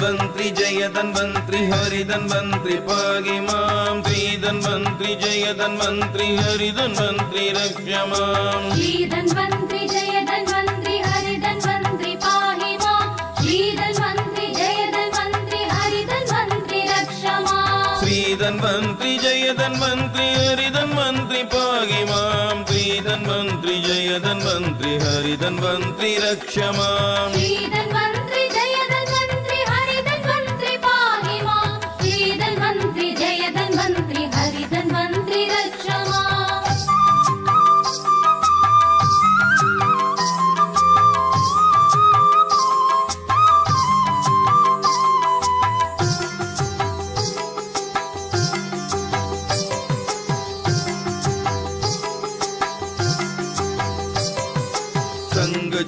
श्रीधन्वन्त्रि जय धन्वन्त्रि हरिधन्वन्त्रि पाहि मां श्रीधन्वन्त्रि जय धन्वन्त्रि हरिधन्वन्त्रि रक्ष माम् श्रीधन्वन्त्रि जय धन्वन्त्रि हरिधन्वन्त्रि पाहि मां श्रीधन्वन्त्रि जय धन्वन्त्रि हरिधन्वन्त्रि रक्ष माम् श्रीधन्वन्त्रि जय धन्वन्त्रि हरिधन्वन्त्रि पाहि मां श्रीधन्वन्त्रि जय धन्वन्त्रि हरिधन्वन्त्रि रक्ष माम् श्रीधन्वन्त्रि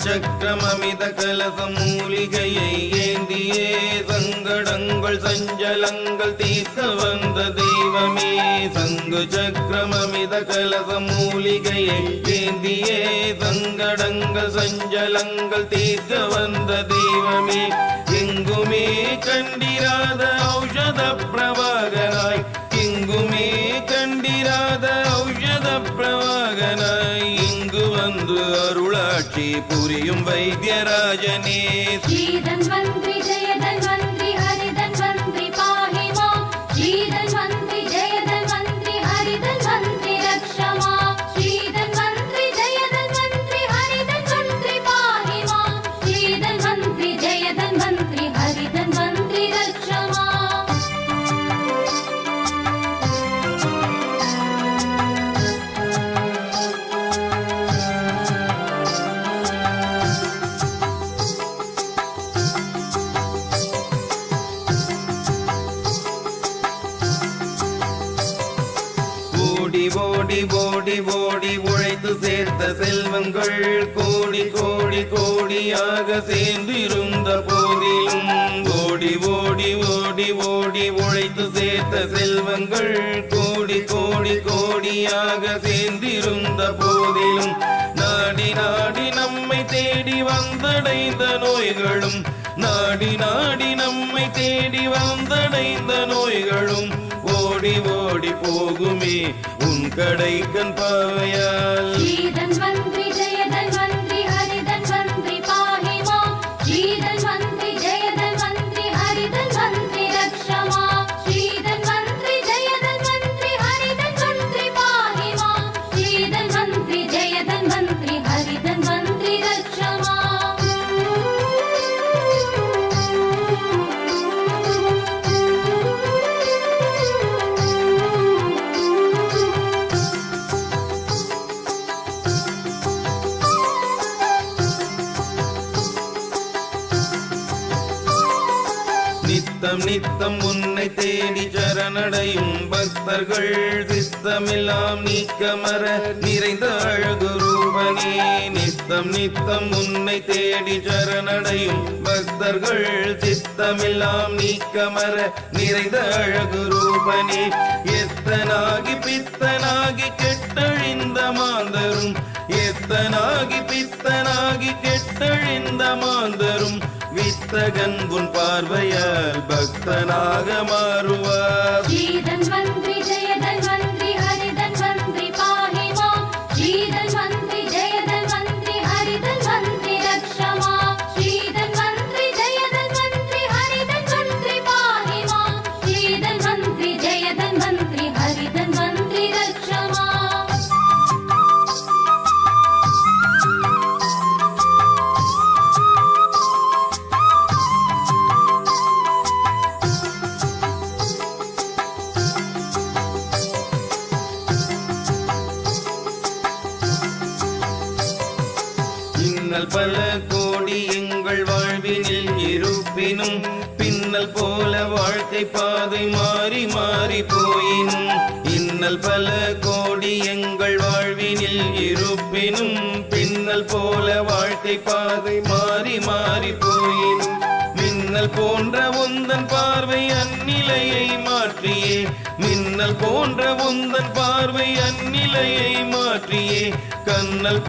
சக்கரமமித கலசம் மூலிகையை ஏந்தியே சங்கடங்கள் சஞ்சலங்கள் தீர்க்க வந்த தெய்வமே. சங்கு சக்கரமமித கலசம் மூலிகையை ஏந்தியே சங்கடங்கள் சஞ்சலங்கள் தீர்க்க வந்த தெய்வமே. எங்குமே கண்டிராத ஔஷத பிரபாக அருளாட்சி புரியும் வைத்தியராஜனே. ஓடி ஓடி ஓடி ஓடி உழைத்து சேர்த்த செல்வங்கள் கோடி கோடி கோடியாக சேர்ந்திருந்த போதிலும் ஓடி ஓடி ஓடி ஓடி உழைத்து சேர்த்த செல்வங்கள் கோடி கோடி கோடியாக சேர்ந்திருந்த போதிலும் நாடி நாடி நம்மை தேடி வந்தடைந்த நோய்களும் நாடி நாடி நம்மை தேடி வந்தடைந்த நோய்களும் ஓடி ஓடி போகுமே. உன் கடைக்கண் பாவையா நித்தம் நித்தம் உன்னை தேடி சரணடையும் பக்தர்கள் சித்தமெல்லாம் நீக்கமர நிறைந்த அழகு ரூபனே. நித்தம் நித்தம் உன்னை தேடி சரணடையும் பக்தர்கள் சித்தமெல்லாம் நீக்கமர நிறைந்த அழகு ரூபனே. எத்தனாகி பித்தனாகி கெட்டழிந்த மாந்தரும் எத்தனாகி பித்தனாகி கெட்டழிந்த மாந்தரும் வித்தகன் உன் பார்வையால் பக்தனாக மாறுவார். இன்னல் பல கோடி எங்கள் வாழ்வினில் இருப்பினும் பின்னல் போல வாழ்க்கை பாதை மாறி மாறி போயினும் இன்னல் பல கோடி எங்கள் வாழ்வினில் இருப்பினும் பின்னல் போல வாழ்க்கை பாதை மாறி மாறி போயினும் மின்னல் போன்ற உந்தன் பார்வை அந்நிலையை மாற்றியே மின்னல் போன்ற உந்தன் பார்வை அந்நிலையை மாற்றியே கண்ணல்